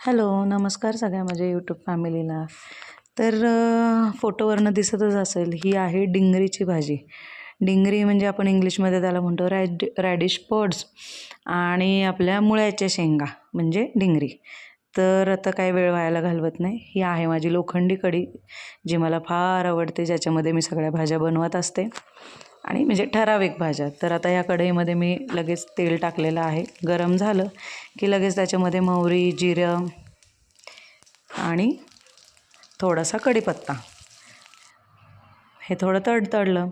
Hello नमस्कार सगळ्या माझ्या यूट्यूब फॅमिलीला तर फोटोवरनं दिसतच असेल ही आहे डिंगरीची भाजी. डिंगरी म्हणजे आपण इंग्लिशमध्ये त्याला म्हणतो रॅड रॅडिश पॉड्स आणि आपल्या मुळ्याच्या शेंगा म्हणजे डिंगरी. तर आता काय वेळ व्हायला घालवत नाही. ही आहे माझी लोखंडी कढी जी मला फार आवडते ज्याच्यामध्ये मी सगळ्या भाज्या बनवत असते. आणि म्हणजे ठराविक भाज्या. तर आता या कढईमध्ये मी लगेच तेल टाकलेलं आहे. गरम झालं की लगेच त्याच्यामध्ये मोहरी जिरं आणि थोडासा कढीपत्ता. हे थोडं तडतडलं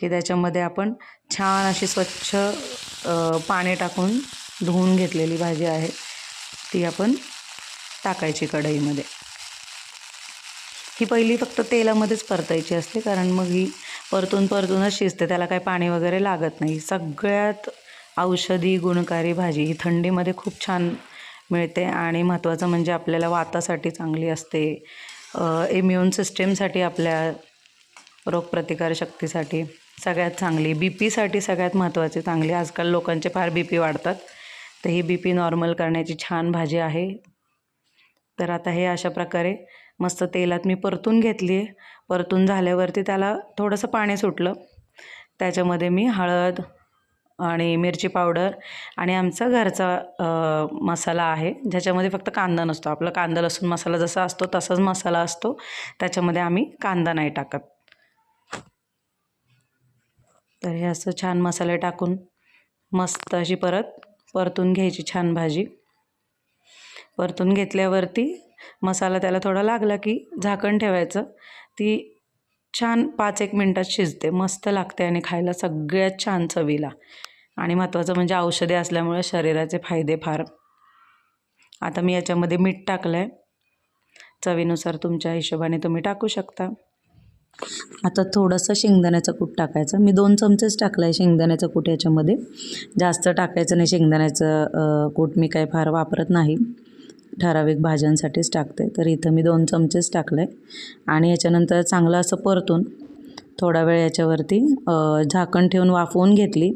की त्याच्यामध्ये आपण छान अशी स्वच्छ पाणी टाकून धुवून घेतलेली भाजी आहे. ती आपण टाकायची कढईमध्ये. ही पहिली फक्त तेलामध्येच परतायची असते कारण मग ही परतून परतूनच शिजते त्याला काही पाणी वगैरे लागत नाही. सगळ्यात औषधी गुणकारी भाजी ही थंडीमध्ये खूप छान मिळते आणि महत्त्वाचं म्हणजे आपल्याला वातासाठी चांगली असते. इम्युन सिस्टीमसाठी आपल्या रोगप्रतिकारशक्तीसाठी सगळ्यात चांगली बी पीसाठी सगळ्यात महत्त्वाची चांगली. आजकाल लोकांचे फार बी पी वाढतात. तर ही बी पी नॉर्मल करण्याची छान भाजी आहे. तर आता हे अशा प्रकारे मस्त तेलात मी परतून घेतली. आहे परतून झाल्यावरती त्याला थोडंसं पाणी सुटलं. त्याच्यामध्ये मी हळद आणि मिरची पावडर आणि आमचा घरचा मसाला आहे. ज्याच्यामध्ये फक्त कांदा नसतो. आपला कांदा लसूण मसाला जसा असतो तसाच मसाला असतो. त्याच्यामध्ये आम्ही कांदा नाही टाकत. तर हे असं छान मसाले टाकून मस्त अशी परत परतून घ्यायची छान भाजी. परतून घेतल्यावरती मसाला त्याला थोडा लागला की झाकण ठेवायचं. ती छान पाच एक मिनटात शिजते. मस्त लागते आणि खायला सगळ्यात छान चवीला. आणि महत्त्वाचं म्हणजे औषधी असल्यामुळे शरीराचे फायदे फार. आता मी याच्यामध्ये मीठ टाकलं आहे चवीनुसार तुमच्या हिशोबाने तुम्ही टाकू शकता. आता थोडंसं शेंगदाण्याचं कूट टाकायचं. मी दोन चमचेच टाकलं आहे शेंगदाण्याचं कूट याच्यामध्ये. जास्त टाकायचं नाही शेंगदाण्याचं कूट मी काय फार वापरत नाही. ठराविक भाज्यांसाठीच टाकते. तर इथं मी दोन चमचेच टाकले. आणि याच्यानंतर चांगलं असं परतून थोडा वेळ याच्यावरती झाकण ठेवून वाफवून घेतली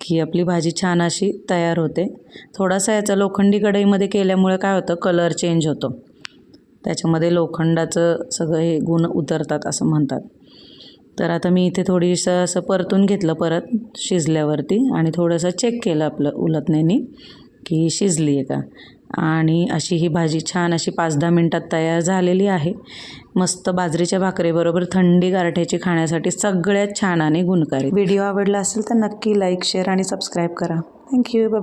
की आपली भाजी छान अशी तयार होते. थोडासा याचा लोखंडी कढईमध्ये केल्यामुळे काय होतं कलर चेंज होतो. त्याच्यामध्ये लोखंडाचं सगळं हे गुण उतरतात असं म्हणतात. तर आता मी इथे थोडीसं असं परतून घेतलं परत शिजल्यावरती आणि थोडंसं चेक केलं आपलं उलटण्याने की शिजली आहे का? आणि अशी ही भाजी छान अशी पाच दहा मिनटात तयार झालेली आहे. मस्त बाजरीच्या भाकरीबरोबर थंडी गारठ्याची खाण्यासाठी सगळ्यात छान आणि गुणकारी. व्हिडिओ आवडला असेल तर नक्की लाईक शेअर आणि सबस्क्राईब करा. Thank you bye